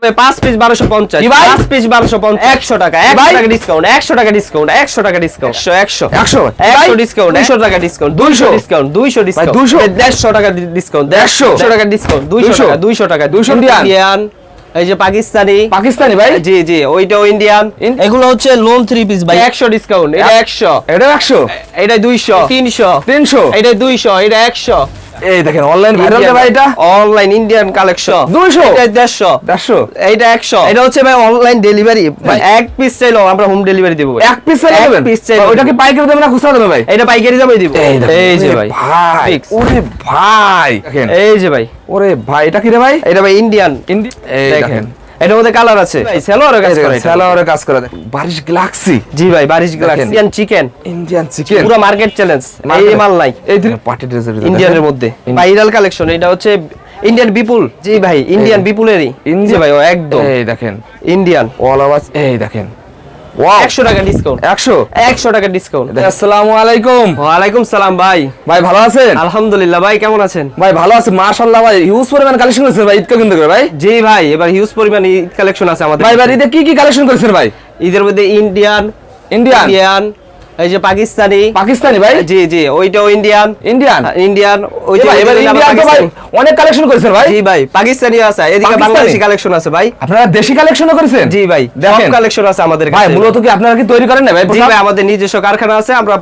পাঁচ পিস বারোশো পঞ্চাশ। পাঁচ পিস বারোশো পঞ্চাশ। একশো টাকা একশো টাকা ডিসকাউন্ট একশো টাকা ডিসকাউন্ট একশো টাকা ডিসকাউন্ট একশো একশো। একশো? একশো ডিসকাউন্ট দুইশো টাকা ডিসকাউন্ট দুইশো। ডিসকাউন্ট দুইশো ডিসকাউন্ট দুইশো? দেড়শো টাকা ডিসকাউন্ট দেড়শো টাকা ডিসকাউন্ট দুইশো দুইশো? টাকা দুইশো টাকা। দুইশো ইন্ডিয়ান ইন্ডিয়ান? এই যে পাকিস্তানি। পাকিস্তানি ভাই? জি জি ওইটাও ইন্ডিয়ান এগুলো হচ্ছে লোন থ্রি পিস ভাই। একশো ডিসকাউন্ট এটা একশো। এটা একশো? এটা দুইশো। তিনশো। তিনশো। এটা দুইশো এটা একশো। এই দেখেন অনলাইন ভাইরাল ভাই এটা? Online Indian collection 200? এটা 150 150 এইটা একশো। এটা হচ্ছে ভাই অনলাইন ডেলিভারি এক পিস চাইলো আমরা হোম ডেলিভারি দিব ভাই। এক পিস চাই এক দেবেন? piece চাই ওটা কি দেবেন। পাইকারি দেবে না খুচরা দেবে ভাই? এটা পাইকারি দেবই দিব। এই যে ভাই ভাই ওরে ভাই দেখেন। এই যে ভাই। ওরে ভাই এটা কি রে ভাই? এটা ভাই ইন্ডিয়ান ইন্ডিয়ান দেখেন। এটার মধ্যে কালার আছে। ভাই কাজ করে এটা। কাজ করে। বারিশ গ্যালাক্সি জি ভাই বারিশ ইন্ডিয়ান চিকেন ইন্ডিয়ান চিকেন পুরো মার্কেট চ্যালেঞ্জ এই মাল নাই। এই দিন পার্টি ড্রেসের ইন্ডিয়ানের মধ্যে। ভাইরাল কালেকশন এটা হচ্ছে ইন্ডিয়ান বিপুল জি ভাই ইন্ডিয়ান বিপুলেরই জি ভাই ও একদম। এই দেখেন। ইন্ডিয়ান অল আওয়াজ এই দেখেন। টাকা ডিসকাউন্ট একশো? একশো টাকা ডিসকাউন্ট আসসালামু আলাইকুম। সালাম ভাই। ভাই ভালো আছেন? আলহামদুলিল্লাহ ভাই কেমন আছেন? ভাই ভালো আছে। মাশাআল্লাহ ভাই হিউজ পরিমাণ কালেকশন করেছেন ভাই করে ভাই। জি ভাই এবার হিউজ পরিমাণ কালেকশন আছে আমাদের ভাই ভাই ঈদে কি কি কালেকশন করেছেন ভাই? ঈদের মধ্যে ইন্ডিয়ান ইন্ডিয়ান ইন্ডিয়ান এই যে পাকিস্তানি। পাকিস্তানি ভাই? জি জি ওইটাও ইন্ডিয়ান ইন্ডিয়ান ইন্ডিয়ান ওই যে এবার ইন্ডিয়ান তো ভাই অনেক কালেকশন করেছেন ভাই। জি ভাই পাকিস্তানি আছে এদিকে? বাংলাদেশি কালেকশন আছে ভাই। আপনারা দেশি কালেকশনও করেছেন? জি ভাই সব কালেকশন আছে আমাদের ভাই মূলত কি আপনারা কি তৈরি করেন না ভাই জি ভাই আমাদের নিজস্ব কারখানা আছে আমরা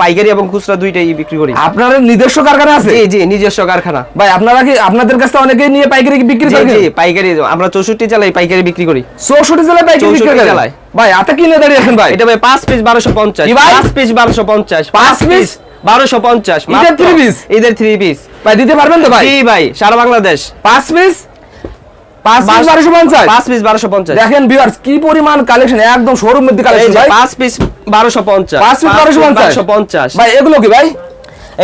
পাইকারি এবং খুচরা দুইটাই বিক্রি করি। আপনার নিজস্ব কারখানা আছে? জি জি নিজস্ব কারখানা। ভাই আপনারা কি আপনাদের কাছে অনেকেই নিয়ে পাইকারি বিক্রি করেন জি পাইকারি আমরা চৌষট্টি জেলায় পাইকারি বিক্রি করি। চৌষট্টি জেলায় পাইকারি বিক্রি 64 করেন। ভাই হাতে কিনে দাঁড়িয়ে আছেন ভাই? এটা ভাই পাঁচ পিস বারোশো পঞ্চাশ। কি ভাই? পাঁচ পিস বারোশো পঞ্চাশ। পাঁচ piece? বারোশো পঞ্চাশ। ঈদের three piece? ঈদের থ্রি পিস ভাই দিতে পারবেন তো ভাই? জি ভাই সারা বাংলাদেশ। পাঁচ পিস দেখেন ভিউয়ার্স কি পরিমাণ কালেকশন একদম শোরুম মধ্যে কালেকশন ভাই। পাঁচ পিস বারোশো পঞ্চাশ। পাঁচ পিস বারোশো পঞ্চাশ। বারোশো পঞ্চাশ। ভাই এগুলো কি ভাই?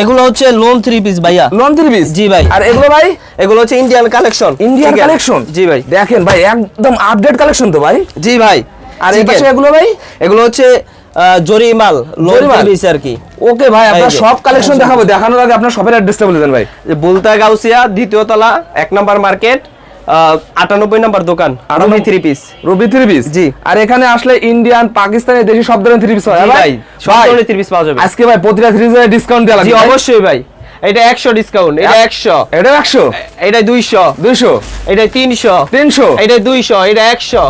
এগুলো হচ্ছে লোন থ্রি পিস ভাইয়া। লোন থ্রি পিস জি ভাই। আর এগুলো ভাই? এগুলো হচ্ছে ইন্ডিয়ান কালেকশন ইন্ডিয়ান কালেকশন জি ভাই। দেখেন ভাই একদম আপডেট কালেকশন তো ভাই। জি ভাই। আর এই। পাশে এগুলো ভাই? এগুলো হচ্ছে জরিমাল লোন পিস আর কি। ওকে ভাই আপনার সব কালেকশন দেখাবো। দেখানোর আগে আপনার শপের অ্যাড্রেসটা বলে দেন ভাই। বুলতা গাউসিয়া দ্বিতীয় তলা এক নাম্বার মার্কেট আটানব্বই নাম্বার দোকান আটানব্বই three piece Robi three piece জি। আর এখানে আসলে ইন্ডিয়ান পাকিস্তানি দেশি সব ধরনের থ্রি পিস হয়। ভাই সব ধরনের থ্রি পিস পাওয়া যাবে। আজকে ভাই প্রতিটা থ্রি পিসের ডিসকাউন্ট দেওয়া লাগবে। অবশ্যই ভাই। এটা একশো ডিসকাউন্ট এটা একশো। এটা একশো? এটা দুইশো। দুইশো? এটা তিনশো। তিনশো? এটা দুইশো এটা একশো।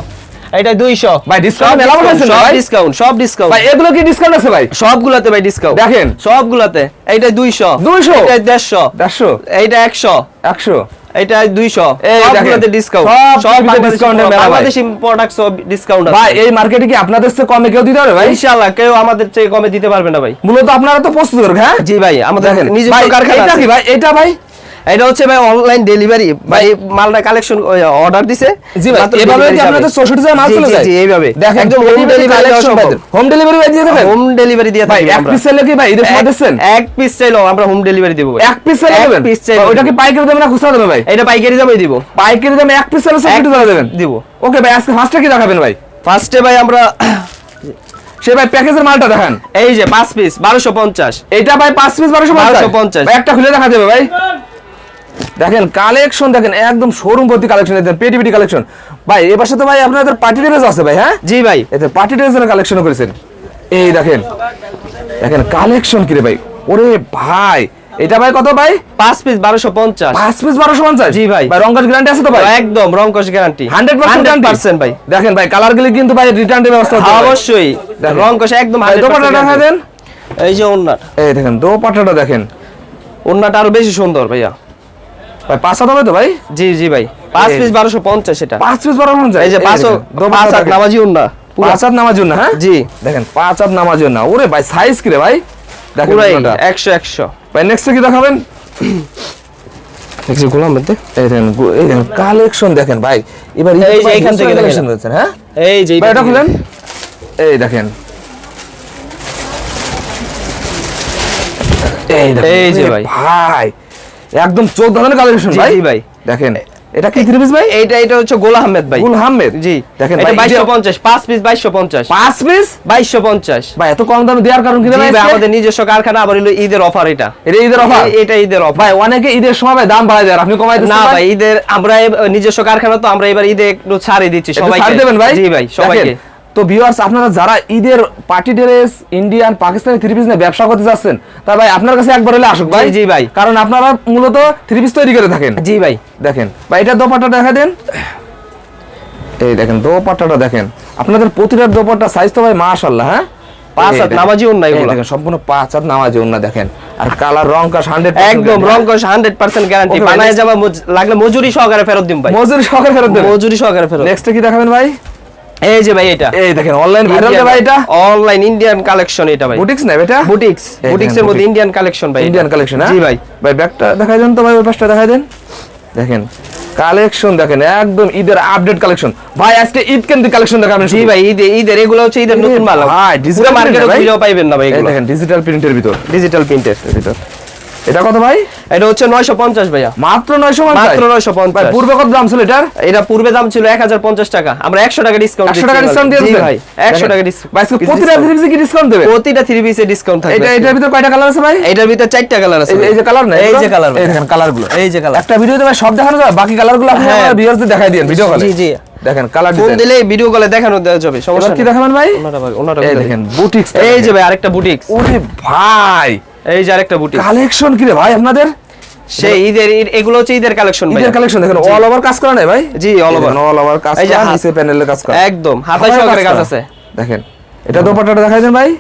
এটা দুইশো। ভাই, discount মেলা বলেছেন না ভাই? ডিসকাউন্ট সব ডিসকাউন্ট ভাই এগুলো কি ডিসকাউন্ট আছে ভাই? সবগুলাতে ভাই ডিসকাউন্ট দেখেন। সবগুলাতে। এইটা দুইশো। 200 এটা দেড়শো। দেড়শো? এইটা একশো। একশো? এটা দুইশো। এই ডিসকাউন্ট সব কিছুতে মেলা। বাংলাদেশি প্রোডাক্ট সব ডিসকাউন্ট ভাই এই মার্কেটে কি আপনাদের চেয়ে কমে কেউ দিতে পারবে ভাই? ইনশাআল্লাহ কেউ আমাদের চেয়ে কমে দিতে পারবে না ভাই। মূলত আপনারা তো প্রস্তুত করবেন হ্যাঁ? জি ভাই আমাদের নিজস্ব কারখানা এটা কি ভাই? এটা ভাই? এটা হচ্ছে ভাই অনলাইন ডেলিভারি ভাই মালটা কালেকশন অর্ডার দিছে জি ভাই এভাবে কি আপনাদের 64 জেলা মাল চলে যায় জি এইভাবে। দেখেন একদম হোম ডেলিভারি হোম ডেলিভারি ভাই দিয়ে দেবেন? হোম ডেলিভারি দিয়ে ভাই এক পিস চাইলে কি ভাই ঈদের সময় দিচ্ছেন এক পিস আমরা হোম ডেলিভারি দিব এক পিস চাইলে দেবেন? piece চাইলেও ওটা কি পাইকারি দেবেন না খুচরা ভাই? এটা পাইকারি দামে দিব। পাইকারি দামে এক পিস চাইলে 64 জেলা দেবেন। দিব। ওকে ভাই আজকে ফার্স্টে কি দেখাবেন ভাই? ফার্স্টে ভাই আমরা সে ভাই প্যাকেজের মালটা দেখান। এই যে পাঁচ পিস বারোশো পঞ্চাশ। এইটা ভাই পাঁচ পিস বারোশো 1250 ভাই একটা খুলে দেখা যাবে ভাই। দেখেন কালেকশন দেখেন একদম শোরুম ভর্তি কালেকশন দেখেন পেটি পেটি কালেকশন ভাই এ পাশে তো ভাই আপনাদের পার্টি ড্রেস আছে ভাই হ্যাঁ? জি ভাই। এতে পার্টি ড্রেসের কালেকশন করেছেন। এই দেখেন দেখেন কালেকশন কি রে ভাই। ওরে ভাই এটা ভাই কত ভাই? পাঁচ পিস বারোশো পঞ্চাশ। পাঁচ পিস বারোশো পঞ্চাশ? জি ভাই। ভাই রঙ্গজ গ্যারান্টি আছে তো ভাই? একদম রংকশ গ্যারান্টি হান্ড্রেড পার্সেন্ট ভাই। দেখেন ভাই কালার গেলে কিন্তু ভাই রিটার্ন ব্যবস্থা হতে হবে। অবশ্যই। রংকশ একদম ভাই 100% দোপাট্টা দেখা দেন এই যে ওন্নাটা এই দেখেন দোপাট্টাটা দেখেন। ওন্নাটা আরও বেশি সুন্দর ভাইয়া। ভাই পাঁচ হবে তো ভাই? জি জি ভাই। পাঁচ পিস বারোশো পঞ্চাশ এটা। পাঁচ পিস বারো পঞ্চাশ? এই যে পাঁচ পাঁচ হাত নামাজি ওন্না পাঁচ হাত নামার জন্য হ্যাঁ? জি। দেখেন পাঁচ হাত নামার জন্য ওরে ভাই সাইজ কি রে ভাই? দেখেন একশো একশো। ভাই নেক্সট কি দেখাবেন? দেখছি গোলাম মধ্যে এই দেখেন এই দেখেন কালেকশন দেখেন ভাই। এবার এই যে এখান থেকে কালেকশন রয়েছে হ্যাঁ? এই যে এটা খুলেন। এই দেখেন। এই দেখেন এই যে ভাই। ভাই একদম চোখ ধরনের কালেকশন ভাই। ভাই। দেখেন। এটা কি থ্রি পিস ভাই? এইটা এটা হচ্ছে গোলা আহমেদ ভাই। গুল আহমেদ? জি। দেখেন এটা ভাই বাইশশো পঞ্চাশ পাঁচ পিস বাইশশো পঞ্চাশ। পাঁচ পিস বাইশশো পঞ্চাশ। ভাই এত কম দামে দেওয়ার কারণ কি ভাই আমাদের নিজস্ব কারখানা আবার হলো ঈদের অফার এটা। এটা ঈদের অফার এটা ঈদের অফার ভাই অনেকে ঈদের সময় ভাই দাম বাড়ায় দেয় আপনি কমাই দিচ্ছেন না ভাই। ঈদের আমরা নিজস্ব কারখানা তো আমরা এবার ঈদে একটু ছাড়ে দিচ্ছি সবাইকে। ছাড় দেবেন ভাই? জি ভাই সবাইকে। তো ভিউয়ার্স আপনারা যারা ঈদের party dress Indian Pakistani three piece নিয়ে ব্যবসা করতে যাচ্ছেন তা ভাই আপনার কাছে একবার হলে আসুক ভাই। জি, ভাই। কারণ আপনারা মূলত থ্রি পিস তৈরি করে থাকেন। জি ভাই। দেখেন ভাই এটা দোপাট্টা দেখা দেন। এই দেখেন দোপাট্টাটা দেখেন। আপনাদের প্রতিটার দোপাট্টা সাইজ তো ভাই মাশাআল্লাহ হ্যাঁ? পাঁচ হাত। নামাজি এই এগুলো। দেখেন সম্পূর্ণ পাঁচ হাত নামাজি ওন্না দেখেন। আর কালার রং কাশ 100% একদম রং হান্ড্রেড পার্সেন্ট গ্যারান্টি বানায় যাবা লাগলে মজুরি সহকারে ফেরত দিম ভাই। মজুরি সহকারে ফেরত দেবেন। মজুরি সহকারে ফেরত। নেক্সট কি দেখাবেন ভাই? এই যে ভাই এটা। এই দেখেন অনলাইন ভাইরাল ভাই এটা। অনলাইন ইন্ডিয়ান কালেকশন এটা ভাই। বুটিক্স না এটা? বুটিক্স বুটিক্স এর মধ্যে ইন্ডিয়ান কালেকশন ভাই ইন্ডিয়ান কালেকশন জি ভাই। ভাই ব্যাগটা দেখাই দেন তো ভাই ওই পাশটা দেখাই দেন। দেখেন কালেকশন দেখেন একদম ঈদের আপডেট কালেকশন ভাই আজকে ঈদ কেন্দ্রিক কালেকশন দেখাবেন জি ভাই ঈদে ঈদের এগুলো হচ্ছে ঈদের নতুন মাল। ভাই, পুরো মার্কেটে। খুঁজেও পাইবেন না ভাই দেখেন ডিজিটাল প্রিন্টের ভিতর। ডিজিটাল প্রিন্টের ভিতর। এটা কত ভাই? এটা হচ্ছে 950 ভাইয়া। মাত্র 900 মাত্র ভাই 950 পূর্বে কত দাম ছিল এটার? এটা পূর্বে দাম ছিল 1050 টাকা। আমরা 100 টাকা ডিসকাউন্ট 100 টাকা ডিসকাউন্ট দিয়ে ভাই 100 টাকা ডিসকাউন্ট ভাই প্রতিটা থ্রি পিসে কি ডিসকাউন্ট দেবে প্রতিটা 3 পিসে ডিসকাউন্ট থাকবে। এটা এটার ভিতর কয়টা কালার আছে ভাই? এটার ভিতরে চারটা কালার আছে এই যে- কালার না এই যে কালার এই দেখেন কালারগুলো এই যে কালার একটা ভিডিওতে ভাই সব দেখানো যাবে বাকি কালারগুলো আপনি হ্যাঁ। আমার ভিউয়ারদের দেখাই দিন ভিডিও কলে জি জি। দেখেন কালার ফোন ডিজাইন দিলে ভিডিও কলে দেখানো দেওয়া যাবে সমস্যা কি দেখাবেন ভাই? ওনারা ভাই ওনারা এই দেখেন। বুটিক্স এই যে ভাই আরেকটা বুটিক্স ওরে ভাই! এই যে আরেকটা বুটিক্স কালেকশন কি রে ভাই আপনাদের? সেই ঈদের ঈদ- এগুলো হচ্ছে ঈদের কালেকশন ভাই। ঈদের কালেকশন দেখেন অল ওভার কাজ করা নাই ভাই? জি, all over। অল ওভার কাজ এই যে করা নিচে প্যানেলে কাজ করা। একদম হাতায় হাতায় সহকারে কাজ আছে। দেখেন এটা দোপাট্টাটা দেখাই দেন ভাই।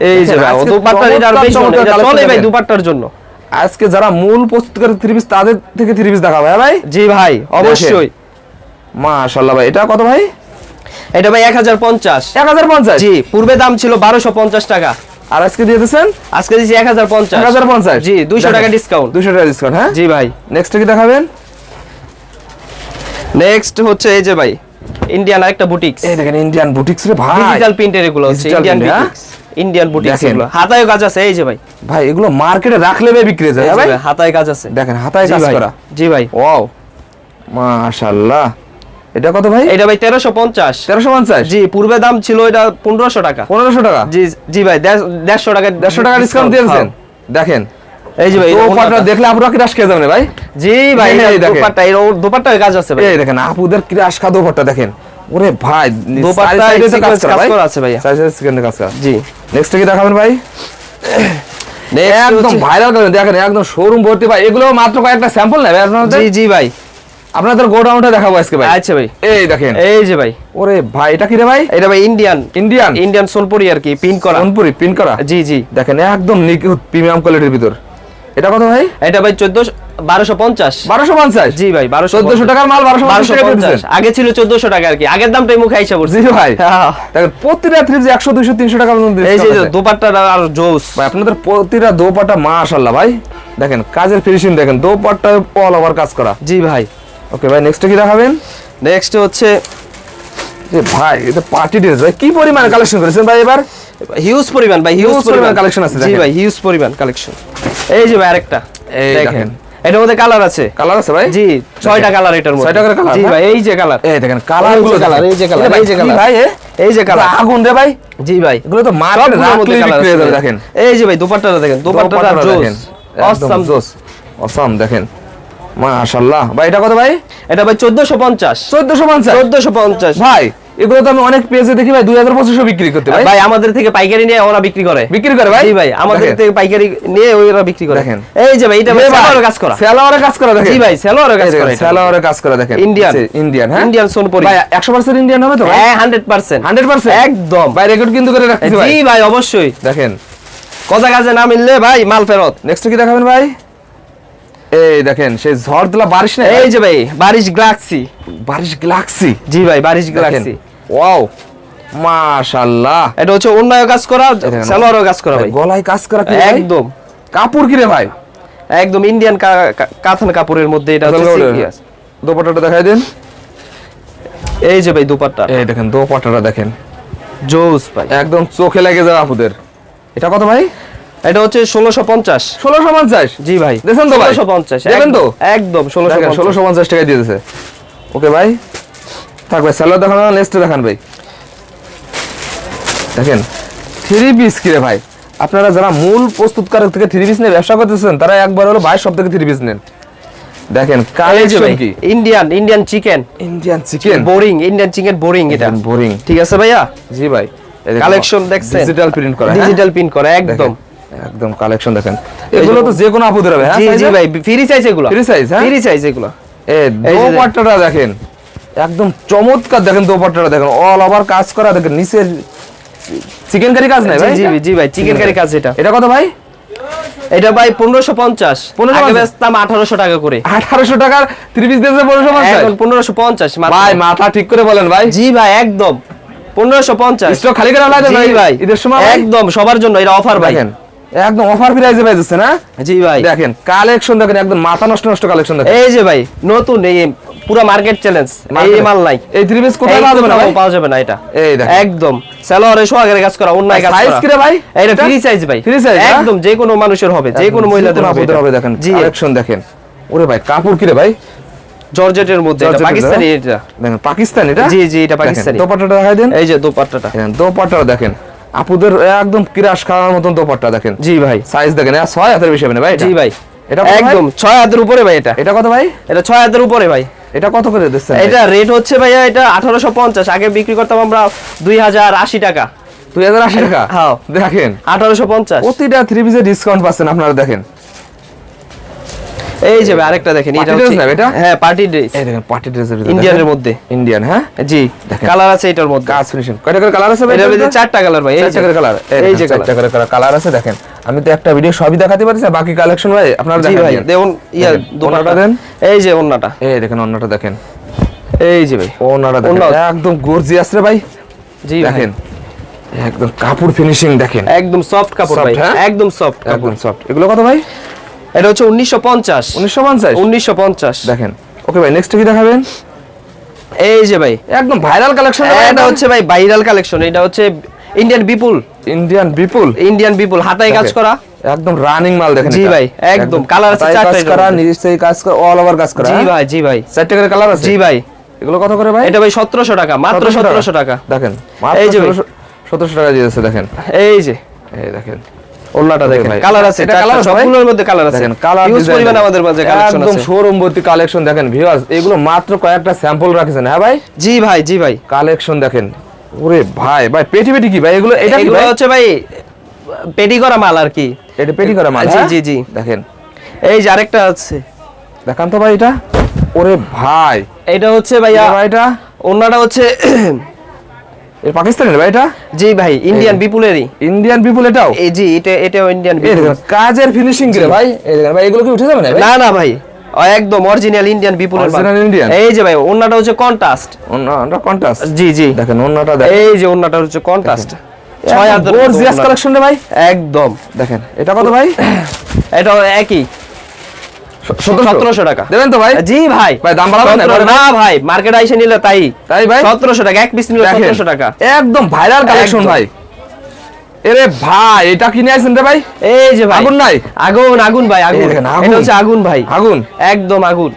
এই যে ভাই আজকে দুপাট্টার এটা বেশি এটা চলে ভাই। দুপাট্টার জন্য। আজকে যারা মূল প্রস্তুতকারী থ্রি পিস তাদের থেকে থ্রি পিস দেখাবো হ্যাঁ ভাই? জি ভাই অবশ্যই। মাশাআল্লাহ ভাই এটা কত ভাই? এটা ভাই 1050 এক হাজার পঞ্চাশ? জি পূর্বে দাম ছিল 1250 টাকা। আর আজকে দিয়ে দিচ্ছেন আজকে দিছি 1050 এক হাজার পঞ্চাশ? জি 200 টাকা ডিসকাউন্ট দুশো টাকা ডিসকাউন্ট হ্যাঁ? জি ভাই। নেক্সট কি দেখাবেন? নেক্সট হচ্ছে এই যে ভাই ইন্ডিয়ান আরেকটা বুটিক্স এই দেখেন ইন্ডিয়ান বুটিক্স রে ভাই। ডিজিটাল প্রিন্টের এগুলো হচ্ছে ইন্ডিয়ান? Boutiques Indian boutiques. এগুলো। হাতায় কাজ আছে এই যে ভাই। ভাই এগুলো মার্কেটে রাখলে ভাই বিক্রি হয়ে যায় ভাই, হাতায় কাজ আছে। দেখেন হাতায় কাজ করা। জি ভাই। ওয়াও মাশাআল্লাহ। এটা কত ভাই? এটা ভাই 1350 তেরোশো পঞ্চাশ? জি পূর্বে দাম ছিল এটা 1500 টাকা। পনেরোশো টাকা? জি জি ভাই 150 টাকা দেড়শো টাকা ডিসকাউন্ট দিয়েছেন? দেখেন। হ্যাঁ। এই যে ভাই ওনাটা। দেখলে আপনারা কি রাশ খেয়ে যাবেন ভাই? জি ভাই দেখেন। দোপাট্টা এর দোপাট্টার কাজ আছে ভাই। এই দেখেন আপুদের কি রাশ খাদো পাটা দেখেন। ওরে ভাই দোপাট্টা কাজ করা ভাই। আছে ভাইয়া। সাইডে সেকেন্ডে কাজ করা। জি। নেক্সট কি দেখাবেন ভাই? একদম ভাইরাল করেন দেখেন একদম শোরুম ভর্তি ভাই। এগুলো মাত্র কয়েকটা স্যাম্পল নেবে আপনাদের? জি জি ভাই। আপনাদের গোডাউনটা দেখাবো আজকে ভাই। আচ্ছা ভাই। এই দেখেন। এই যে ভাই। ওরে ভাই এটা কি রে ভাই? এটা ভাই ইন্ডিয়ান ইন্ডিয়ান ইন্ডিয়ান সোলপুরি আর কি পিন করা। কানপুরি পিন করা? জি জি। দেখেন একদম নিখুঁত প্রিমিয়াম কোয়ালিটির ভিতর। এটা কত ভাই? এটা ভাই 14 1250 বারোশো পঞ্চাশ? জি ভাই 1250 চোদ্দশো টাকার মাল বারোশো পঞ্চাশ টাকা দিচ্ছেন। 1250 আগে ছিল 1400 টাকা আর কি আগের দামটাই মুখে আইসা পড়ছে। জি ভাই। হ্যাঁ। দেখেন প্রতিটা থ্রি একশো দুইশো তিনশো টাকার মধ্যে এই যে দোপাট্টা আর জোস। ভাই আপনাদের প্রতিটা দোপাটা মাশাল্লাহ ভাই। দেখেন কাজের ফিনিশিং দেখেন দোপাট্টা অল ওভার কাজ করা। জি ভাই। ওকে ভাই নেক্সট কি দেখাবেন? নেক্সট হচ্ছে যে ভাই এটা পার্টি ড্রেস ভাই কি পরিমাণে কালেকশন করেছেন ভাই এবার? হিউজ পরিমাণ ভাই হিউজ পরিমাণ collection আছে, জি ভাই হিউজ পরিমাণ কালেকশন এই যে ভাই আরেকটা। এই দেখেন। এটার মধ্যে কালার আছে। কালার আছে ভাই? জি ছয়টা কালার এটার মধ্যে। ছয়টা colour, জি হ্যাঁ? ভাই এই যে কালার এই দেখেন কালারগুলো দেখেন। এই যে ভাই এই যে কি colour। ভাই? এই যে কালার আগুন রে ভাই। জি ভাই। এগুলো তো মার্কেটে রাখলে বিক্রি আছে। দেখেন। এই যে ভাই দোপাট্টাটা দেখেন দোপাট্টাটা জোস। অসাম জোস। অসাম দেখেন। মাশাআল্লাহ। ভাই এটা কত ভাই? এটা ভাই 1450 1450 1450 ভাই এগুলো তো আমি অনেক পেজে দেখি ভাই 2500 বিক্রি করতে ভাই। ভাই আমাদের থেকে পাইকারি নিয়ে ওরা বিক্রি করে। বিক্রি করে ভাই? জি ভাই আমাদের থেকে পাইকারি নিয়ে ওরা বিক্রি করে। দেখেন। এই যে ভাই এটা ভাই কাজ করা। সালোয়ারের কাজ করা দেখেন। জি ভাই সালোয়ারের কাজ করা। কাজ করা দেখেন। Indian। ইন্ডিয়ান হ্যাঁ? Indian সোনপুরি। ভাই 100% ইন্ডিয়ান হবে তো ভাই? হ্যাঁ 100% 100% একদম। ভাই রেকর্ড কিন্তু করে রাখছি ভাই জি ভাই। অবশ্যই। দেখেন। কথা কাজে না মিললে ভাই মাল ফেরত। নেক্সট কি দেখাবেন ভাই? এই দেখেন সেই বারিশ না এই যে ভাই বারিশ গ্লাক্সি। বারিশ গ্লাক্সি? জি ভাই বারিশ গ্লাক্সি। ওয়াও মাশাআল্লাহ। এটা হচ্ছে অন্যায় কাজ করা। সালোয়ারও কাজ করা ভাই। গলায় কাজ করা কি একদম। কাপড় কি রে ভাই? একদম ইন্ডিয়ান কাথান কাপড়ের মধ্যে এটা হচ্ছে। দোপাট্টাটা দেখাই দেন। এই যে ভাই দুপাট্টা। এই দেখেন দোপাট্টাটা দেখেন। জোস ভাই। একদম চোখে লেগে যাবে আপুদের। এটা কত ভাই? এটা হচ্ছে ষোলোশো পঞ্চাশ। ষোলোশো পঞ্চাশ? জি ভাই। দেখছেন তো ভাই? দেবেন তো? একদম ষোলোশো দেখেন ষোলোশো পঞ্চাশ টাকা দিয়ে ওকে ভাই। থাক ভাই স্যালাড দেখানো নেক্সটে দেখান ভাই। দেখেন থ্রি পিস কিরে ভাই? আপনারা যারা মূল প্রস্তুতকারক থেকে থ্রি পিস নিয়ে ব্যবসা করতেছেন তারা একবার হলো ভাই সব থেকে থ্রি পিস নেন। দেখেন কালেকশন কি? Indian Indian chikan Indian chikan boring Indian chikan boring এটা। বোরিং ঠিক আছে ভাইয়া? জি ভাই। কালেকশন দেখছেন? ডিজিটাল প্রিন্ট করা হ্যাঁ? ডিজিটাল প্রিন্ট করা একদম। দেখেন, একদম কালেকশন দেখেন। এগুলো তো যে কোনো আপুদের হবে হ্যাঁ জি? ভাই ফ্রি সাইজ এগুলো। Free size, হ্যাঁ? ফ্রি সাইজ এগুলো। এ এই দোপাট্টাটা দেখেন। একদম চমৎকার দেখেন দোপাট্টাটা দেখেন। অল ওভার কাজ করা দেখেন নিচের চিকেন কারি কাজ নাই ভাই? জি? জি ভাই চিকেন কারি কাজ এটা। এটা কত ভাই? এটা ভাই পনেরোশো পঞ্চাশ। 1550 বেচতাম আঠারোশো টাকা করে। আঠারোশো টাকার পিস দিয়েছে পনেরোশো পঞ্চাশ? এখন পনেরোশো পঞ্চাশ ভাই মাথা ঠিক করে বলেন ভাই। জি ভাই একদম। পনেরোশো পঞ্চাশ। স্টক খালি করে লাগে জি ভাই এদের সময় একদম সবার জন্য এটা অফার ভাই। দেখেন। একদম অফার প্রাইসে না? জি ভাই। দেখেন কালেকশন দেখেন একদম মাথা নষ্ট নষ্ট কালেকশন দেখেন। এই যে ভাই নতুন এই পুরো মার্কেট চ্যালেঞ্জ এই মাল নাই। এই থ্রি পিস কোথায় পাওয়া যাবে না ভাই? পাওয়া যাবে না এটা। এই দেখেন। একদম। সালোয়ারে সোহাগের কাজ করা কাজ সাইজ কি রে ভাই? এটা ফ্রি সাইজ ভাই। size, হ্যাঁ? একদম যে কোনো মানুষের হবে যে কোনো মহিলাদের হবে দেখেন। জি। কালেকশন দেখেন। ওরে ভাই কাপড় কি রে ভাই? জর্জেটের মধ্যে এটা পাকিস্তানি? এটা। দেখেন পাকিস্তান এটা? জি জি এটা পাকিস্তানি। দোপাট্টাটা দেখাই দেন। এই যে দোপাট্টাটা। দেখেন দোপাট্টাটা দেখেন। আপুদের একদম কিরাস খাওয়ার মতন দোপাট্টা দেখেন। জি ভাই। সাইজ দেখেন ছয় হাতের বেশি হবে না ভাই জি ভাই। এটা একদম ছয় হাতের উপরে ভাই এটা। এটা কত ভাই? এটা ছয় হাতের উপরে ভাই। এটা কত করে দিচ্ছেন এটা রেট হচ্ছে ভাইয়া এটা আঠারোশো পঞ্চাশ। আগে বিক্রি করতাম আমরা দুই হাজার আশি টাকা। দুই হাজার আশি টাকা? হ্যাঁ। দেখেন। আঠারোশো পঞ্চাশ। প্রতিটা থ্রি পিসের ডিসকাউন্ট পাচ্ছেন আপনারা দেখেন। এই যে আরেকটা দেখেন এটা হচ্ছে এটা? হ্যাঁ পার্টি ড্রেস এই দেখেন পার্টি ড্রেসের ইন্ডিয়ানের মধ্যে। ইন্ডিয়ান হ্যাঁ? জি দেখেন। কালার আছে এটার মধ্যে। কাজ ফিনিশিং কয়টা করে কালার আছে ভাই এটার মধ্যে এটার? চারটা কালার ভাই এই চারটা কালার এই যে চারটা করে কালার আছে দেখেন। আমি তো একটা ভিডিও সবই দেখাতে পারছি বাকি কালেকশন ভাই আপনারা দেখান ভাই দেখুন ইয়া ওনাটা দেন। এই যে ওন্নাটা। এই দেখেন অন্যটা দেখেন। এই যে ভাই ওনাটা দেখেন। একদম গর্জিয়াস রে ভাই। জি দেখেন একদম কাপড় ফিনিশিং দেখেন। একদম সফট কাপড় ভাই হ্যাঁ? একদম সফট একদম সফট এগুলো কত ভাই? এটা হচ্ছে উনিশশো পঞ্চাশ। উনিশশো পঞ্চাশ? উনিশশো পঞ্চাশ। দেখেন। ওকে ভাই নেক্সট কি দেখাবেন? এই যে ভাই একদম ভাইরাল কালেকশন এটা হচ্ছে ভাই ভাইরাল কালেকশন এটা হচ্ছে Indian Bipul Indian Bipul Indian Bipul হাতায় কাজ করা। একদম রানিং মাল দেখেন জি ভাই, একদম। Colour আছে চারটা করা মধ্যে। কাজ করা অল ওভার কাজ করা জি হ্যাঁ? ভাই জি ভাই। চারটে করে কালার আছে? জি ভাই। এগুলো কত করে ভাই? এটা ভাই সতেরোশো টাকা মাত্র 1700 টাকা। দেখেন এই যে ভাই। সতেরোশো টাকা দিয়েছে দেখেন। এই যে। এই দেখেন। ওন্নাটা দেখেন কালার আছে এটা চারটা, colour আছে ভাই? সবগুলোর মধ্যে কালার আছে। দেখেন কালার ইউজ পরিমাণ আমাদের মাঝে কালেকশন একদম শোরুম ভর্তি কালেকশন দেখেন ভিউয়ার্স এগুলো মাত্র কয়েকটা স্যাম্পল রাখেছেন হ্যাঁ ভাই? জি ভাই জি ভাই। কালেকশন দেখেন। ওরে ভাই ভাই পেটি পেটি কি ভাই? এগুলো এটা কি ভাই? হচ্ছে ভাই পেটি করা মাল আর কি। এটা পেটি করা মাল জি? জি, জি। দেখেন। এই যে আরেকটা আছে। দেখান তো ভাই এটা। ওরে ভাই। এটা হচ্ছে ভাইয়া এটা ভাই এটা? ওন্নাটা হচ্ছে এ পাকিস্তানের ভাই এটা? জি ভাই ইন্ডিয়ান বিপুলেরই ইন্ডিয়ান পিপল এটাও এই জি এটা এটাও ইন্ডিয়ান বিপুল কাজের ফিনিশিং কি রে ভাই এই দেখেন ভাই এগুলো কি উঠে যাবে না না না ভাই একদম অরিজিনাল ইন্ডিয়ান বিপুলের। Original Indian? এই যে ভাই ওন্নাটা হচ্ছে কন্ট্রাস্ট অন্যটা কন্ট্রাস্ট জি জি। দেখেন অন্যটা দেখেন। এই যে ওন্নাটা হচ্ছে কন্ট্রাস্ট ছয় হাজার গর্জিয়াস কালেকশন রে ভাই। একদম। দেখেন এটা কত ভাই? এটা একই। সতেরোশো। টাকা। দেবেন তো ভাই? জি ভাই। ভাই, দাম বাড়াবেন না? ভাই মার্কেট আইসে নিলে তাই। তাই ভাই? সতেরোশো টাকা এক পিস নিলে সতেরোশো টাকা। একদম ভাইরাল কালেকশন ভাই। এরে ভাই এটা কিনে আইছেন রে ভাই? এই যে ভাই। আগুন নাই? আগুন আগুন ভাই আগুন। দেখেন, আগুন। এটা হচ্ছে আগুন ভাই। আগুন? একদম আগুন।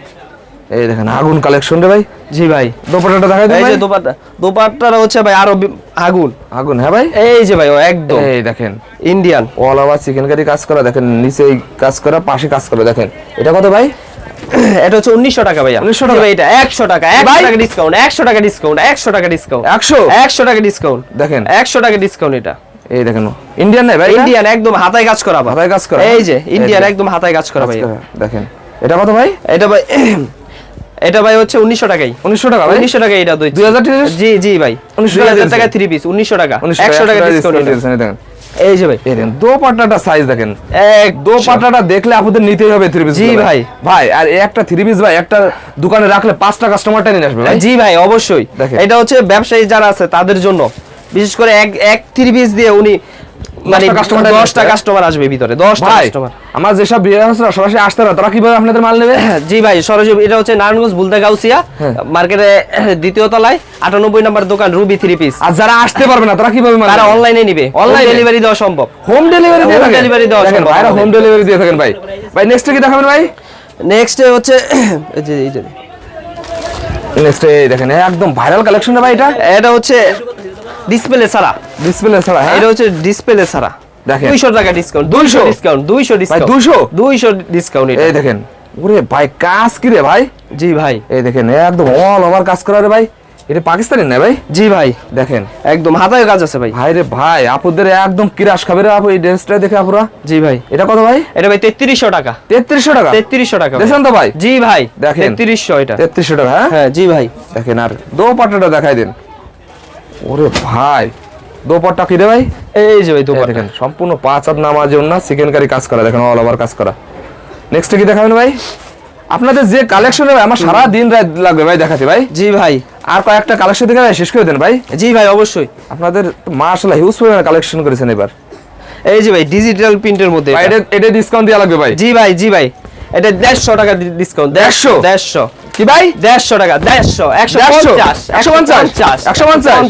এই দেখেন আগুন কালেকশন রে ভাই। জি ভাই। দোপাটাটা দেখাই দেন এই যে দোপাট্টা দোপাট্টাটা হচ্ছে ভাই আরও আগুন। আগুন হ্যাঁ ভাই? এই যে ভাই ও একদম। এই দেখেন। Indian all over chikankari কাজ করা দেখেন নিচে কাজ করা পাশে কাজ করা দেখেন। এটা কত ভাই? এটা হচ্ছে উনিশশো টাকা ভাইয়া। 1900 টাকা? এটা একশো টাকা একশো টাকা ডিসকাউন্ট একশো টাকা ডিসকাউন্ট একশো টাকা ডিসকাউন্ট একশো? একশো টাকা ডিসকাউন্ট দেখেন। একশো টাকা ডিসকাউন্ট এটা। এই দেখেন ইন্ডিয়ান ভাই ইন্ডিয়ান একদম হাতায় কাজ করা হাতায় কাজ করা? এই যে ইন্ডিয়ান একদম হাতায় কাজ করা ভাই দেখেন। এটা কত ভাই? এটা ভাই এটা ভাই হচ্ছে উনিশশো টাকাই। উনিশশো টাকা ভাই? উনিশশো টাকা এটা দুই দুই হাজার টাকা জি জি ভাই। 1900 টাকা টাকা থ্রি পিস উনিশশো টাকা। উনিশশো একশো টাকা ডিসকাউন্ট দেখেন। এই যে ভাই। দেখেন দোপাট্টাটা সাইজ দেখেন। এক দোপাট্টাটা দেখলে আপনাদের নিতেই হবে থ্রি পিস জি ভাই। ভাই। আর একটা থ্রি পিস ভাই একটা দোকানে রাখলে পাঁচটা কাস্টমারটা নিয়ে আসবে ভাই। জি ভাই অবশ্যই। দেখেন। এটা হচ্ছে ব্যবসায়ী যারা আছে তাদের জন্য। বিশেষ করে এক এক থ্রি পিস দিয়ে উনি মানে দশটা customer দশটা আসবে। কাস্টমার আসবে ভিতরে দশটা কাস্টমার আমার যেসব বিয়ে সরাসরি আসতে না। তারা কীভাবে আপনাদের মাল নেবে? জি ভাই সরজীব এটা হচ্ছে নারায়ণগঞ্জ বুলদা গাউসিয়া হ্যাঁ। মার্কেটে দ্বিতীয় তলায় আটানব্বই নম্বর দোকান রুবি থ্রি পিস আর যারা আসতে পারবে না তারা কীভাবে তারা অনলাইনে নিবে। অনলাইন ডেলিভারি দেওয়া সম্ভব। হোম ডেলিভারি দিয়ে Home দেওয়া সম্ভব। ভাইরা হোম ডেলিভারি দিয়ে থাকেন ভাই। ভাই নেক্সট কি দেখাবেন ভাই? নেক্সট হচ্ছে এই যে- নেক্সট এই দেখেন একদম ভাইরাল কালেকশন ভাই এটা। এটা হচ্ছে ডিসপ্লে ছাড়া। ডিসপ্লে ছাড়া হ্যাঁ? এটা হচ্ছে ডিসপ্লে ছাড়া। দেখেন। 200 টাকা ডিসকাউন্ট 200 200 ডিসকাউন্ট 200 ডিসকাউন্ট 200? 200 ডিসকাউন্ট এটা। এই দেখেন ওরে ভাই কাজ কি রে ভাই? জি ভাই। এই দেখেন একদম অল ওভার কাজ করা রে ভাই। এটা পাকিস্তানি না ভাই? জি ভাই। দেখেন। একদম হাতায় কাজ আছে ভাই। ভাই রে ভাই আপুদের একদম কিরাস খাবে রে আপু এই ড্রেসটা দেখে আপুরা। জি ভাই। এটা কত ভাই? এটা ভাই 3300 টাকা। তেত্রিশশো টাকা? 3300 টাকা দেখেন তো ভাই? জি ভাই। দেখেন। 3300 এটা। তেত্রিশশো টাকা হ্যাঁ? হ্যাঁ জি ভাই। দেখেন আর দোপাট্টাটা দেখাই দিন। ওরে ভাই দোপাট্টা কি রে ভাই? এই যে ভাই দোপাট্টা। দেখেন সম্পূর্ণ পাঁচ হাত নামার জন্য চিকেন কারি কাজ করা দেখেন অল ওভার কাজ করা। নেক্সট কি দেখাবেন ভাই? আপনাদের যে কালেকশন হবে আমার সারা দিন রাত লাগবে ভাই দেখাতে ভাই। জি ভাই। আর কয়েকটা কালেকশন দেখে শেষ করে দেন ভাই। জি ভাই অবশ্যই। আপনাদের মাশাআল্লাহ হিউজ পরিমাণে কালেকশন করেছেন এবার। এই যে ভাই ডিজিটাল প্রিন্টের মধ্যে এটা। ডিসকাউন্ট দেওয়া লাগবে ভাই। জি ভাই জি ভাই। এটা দেড়শো টাকা ডিসকাউন্ট 150? দেড়শো? কি ভাই? দেড়শো টাকা দেড়শো একশো পঞ্চাশ একশো পঞ্চাশ? একশো পঞ্চাশ?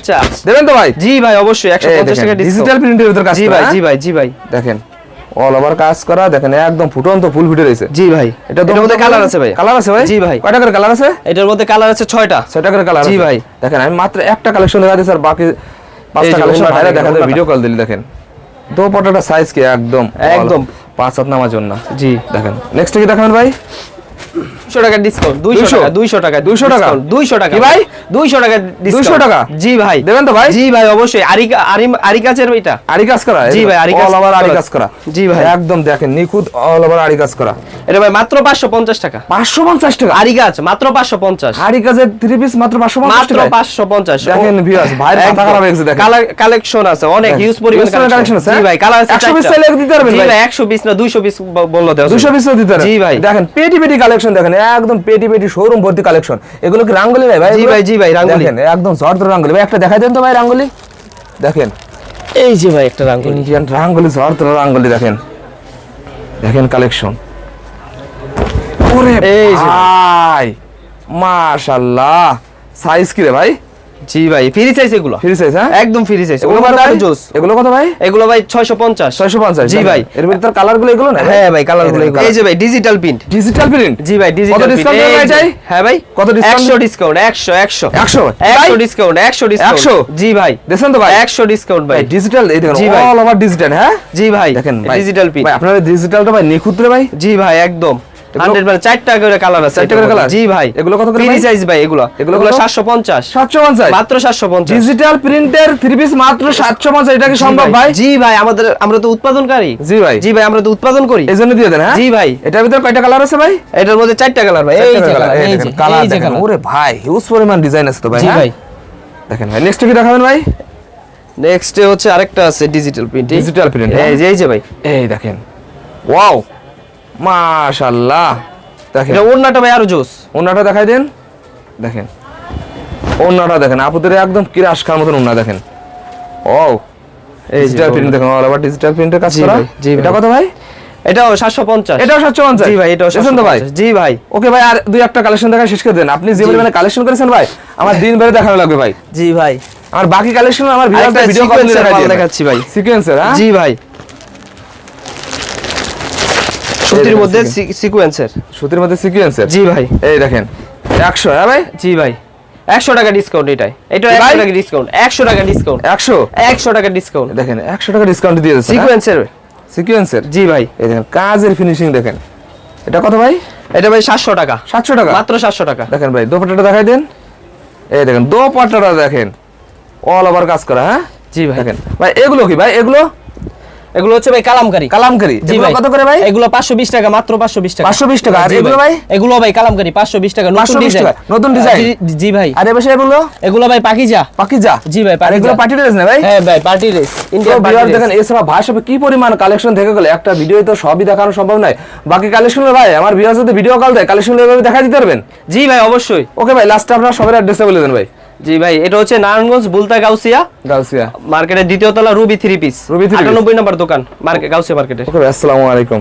দেবেন তো ভাই? জি ভাই অবশ্যই একশো পঞ্চাশ টাকা ডিজিটাল প্রিন্টের ভিতর কাজ জি ভাই হ্যাঁ? জি ভাই জি ভাই। দেখেন অল ওভার কাজ করা দেখেন একদম ফুটন্ত ফুল ফুটে রয়েছে। জি ভাই এটা মধ্যে কালার আছে ভাই। কালার আছে ভাই? জি ভাই। কয়টা করে কালার আছে? এটার মধ্যে কালার আছে ছয়টা। ছয়টা করে কালার জি ভাই। দেখেন আমি মাত্র একটা কালেকশন দেখা দিই স্যার বাকি পাঁচটা কালেকশন ওনাটা ভাইরা দেখেন, দেখা যায় ওনাটা। ভিডিও কল দিলি দেখেন। দোপাটাটা সাইজ কি একদম একদম। পাঁচ হাত নামার জন্য। জি। দেখেন। নেক্সট কি দেখেন ভাই? দুশো টাকা ডিসকাউন্ট দুইশো টাকা দুইশো টাকা 200 টাকা? দুইশো টাকা। ভাই? দুইশো টাকা 200 টাকা? জি ভাই। দেবেন তো ভাই? জি ভাই অবশ্যই। আরিকা আরি- আরিকাচের এটা? আরি কাজ করা জি ভাই, আরি কাজ অল আরি কাজ করা। জি ভাই। একদম দেখেন নিখুঁত অল ওভার আরি কাজ করা। এটা ভাই মাত্র পাঁচশো পঞ্চাশ টাকা। পাঁচশো পঞ্চাশ টাকা? আরি গাছ মাত্র পাঁচশো পঞ্চাশ। আরি কাজের থ্রি পিস মাত্র পাঁচশো পঞ্চাশ মাত্র টাকা পাঁচশো পঞ্চাশ। দেখেন viewers, ভাইয়ের মাথা খারাপ দেখেন। কালেকশন আছে অনেক দেখেন, হিউজ পরিমাণ কালেকশন আছে, জি? ভাই কালার আছে 100 piece দিতে পারবেন ভাই? ভাই একশো পিস না দুইশো পিস বলল দেওয়া দিতে পারেন। জি ভাই। দেখেন পেটি পেটি কালেকশন দেখেন একদম পেটি পেটি শোরুম ভর্তি কালেকশন এগুলো কি রাঙ্গুলি ভাই? ভাই জি ভাই, জি ভাই, রাঙ্গুলি। দেখেন একদম জর্দর রাঙ্গুলি। ভাই একটা দেখাই দেন তো ভাই রাঙ্গুলি। দেখেন। এই যে ভাই একটা রাঙ্গুলি। ইন্ডিয়ান রাঙ্গুলি জর্দর রাঙ্গুলি দেখেন। দেখেন কালেকশন ওরে এই যে ভাই। মাশাআল্লাহ সাইজ কি রে ভাই? জি ভাই ফ্রি সাইজ এগুলো। ফ্রি সাইজ হ্যাঁ? একদম ফ্রি সাইজ এগুলো কত ভাই? জোস এগুলো কত ভাই? এগুলো ভাই 650 650 জি ভাই। এর ভিতর কালারগুলো এগুলো না হ্যাঁ ভাই কালারগুলো এই এগুলো। এই যে ভাই ডিজিটাল প্রিন্ট ডিজিটাল প্রিন্ট জি ভাই ডিজিটাল discount দেবেন ভাই? হ্যাঁ ভাই কত discount? 100 discount 100 100 100 100 discount 100 discount 100? জি ভাই। দেখছেন তো ভাই? 100 ডিসকাউন্ট ভাই। ডিজিটাল এই দেখেন জি ভাই। অল ওভার ডিজিটাল হ্যাঁ? জি ভাই দেখেন ডিজিটাল প্রিন্ট ভাই আপনার ডিজিটালটা ভাই নিখুঁত রে ভাই? জি ভাই একদম। এগুলো- 100 চারটা করে কালার আছে চারটা করে এটার জি ভাই। এগুলো কত করে সাইজ ভাই? এগুলো। এগুলো এগুলো 750 750 মাত্র 750 ডিজিটাল প্রিন্টের থ্রি পিস মাত্র 750 এটা কি সম্ভব ভাই? জি ভাই আমাদের আমরা তো উৎপাদনকারী। জি ভাই। জি ভাই আমরা তো উৎপাদন করি। এই দিয়ে দেন হ্যাঁ? জি ভাই। এটার ভিতর কয়টা কালার আছে ভাই? এটার মধ্যে চারটা কালার ভাই। এই যে কালার এই যে colour দেখেন। ওরে ভাই হিউজ পরিমাণ ডিজাইন আছে তো ভাই জি হ্যাঁ? ভাই। দেখেন ভাই নেক্সট কি দেখাবেন ভাই? নেক্সট হচ্ছে আরেকটা আছে ডিজিটাল প্রিন্ট হ্যাঁ? এই যে ভাই। এই দেখেন। ওয়াও মাশাআল্লাহ। দেখেন। এটা ওন্নাটা ভাই আরও জোস। ওনাটা দেখাই দেন। দেখেন। ওনাটা দেখেন। আপুদের একদম কিরাস খার মতন ওনা দেখেন। ও এই ডিজিটাল প্রিন্ট দেখেন। অল ওভার ডিজিটাল প্রিন্টের কাজ করা। জি এটা। কত ভাই? এটাও 750 এটাও 750 জি ভাই এটাও দেখছেন তো ভাই। জি ভাই। ওকে ভাই আর দুই একটা কালেকশন দেখা শেষ করে দেন। আপনি যে পরিমাণে কালেকশন করেছেন ভাই আমার দিন বেড়ে দেখানো লাগবে ভাই। জি ভাই। আমার বাকি কালেকশন আমার ভিডিও কল দেখাচ্ছি ভাই। সিকোয়েন্সের হ্যাঁ? জি ভাই। সুতির মধ্যে। সিকোয়েন্সের সুতির মধ্যে সিকোয়েন্সের জি ভাই। এই দেখেন। 100 হ্যাঁ ভাই? জি ভাই। 100 টাকা ডিসকাউন্ট এটাই। এটা 100 টাকা ডিসকাউন্ট 100 টাকা ডিসকাউন্ট 100 100 টাকা ডিসকাউন্ট দেখেন 100 টাকা ডিসকাউন্ট দিয়ে দিয়েছে সিকোয়েন্সের সিকোয়েন্সের জি ভাই। এই দেখেন কাজের ফিনিশিং দেখেন। এটা কত ভাই? এটা ভাই 700 টাকা। 700 টাকা? মাত্র 700 টাকা। দেখেন ভাই দোপাট্টাটা দেখাই দেন। এই দেখেন দোপাট্টাটা দেখেন। অল ওভার কাজ করা হ্যাঁ? জি ভাই। দেখেন। ভাই এগুলো কি ভাই? এগুলো? এগুলো হচ্ছে ভাই কালামকারী। কালামকারি। জি ভাই। কত করে ভাই? এগুলো 520 টাকা মাত্র 520 টাকা। 520 টাকা। আর এগুলো ভাই। এগুলো ভাই কালামকারী 520 টাকা। নতুন ডিজাইন নতুন ডিজাইন? জি- ভাই। আর এবার এগুলো? এগুলো ভাই পাকিজা। পাকিজা? জি ভাই আর এগুলো পার্টি ড্রেস না ভাই? হ্যাঁ ভাই পার্টি রেস তো ইন্ডিয়ান বিহার পার্টি দেখেন এছাড়া ভাই সবে কি পরিমাণ কালেকশন থেকে গেলে? একটা ভিডিও তো সবই দেখানো সম্ভব নয়। বাকি কালেকশন ভাই আমার বিহার যদি ভিডিও কল দেয় কালেকশন এভাবে দেখা দিতে পারবেন? জি ভাই অবশ্যই। ওকে ভাই লাস্টে আপনার সবার অ্যাড্রেসটা বলে দেন ভাই। জি ভাই এটা হচ্ছে নারায়ণগঞ্জ বুলতা গাউসিয়া। গাউসিয়া। মার্কেটের দ্বিতীয় তলা Ruby three piece. Ruby three number দোকান মার্কেট গাউসিয়া মার্কেটে। আসসালামু আলাইকুম।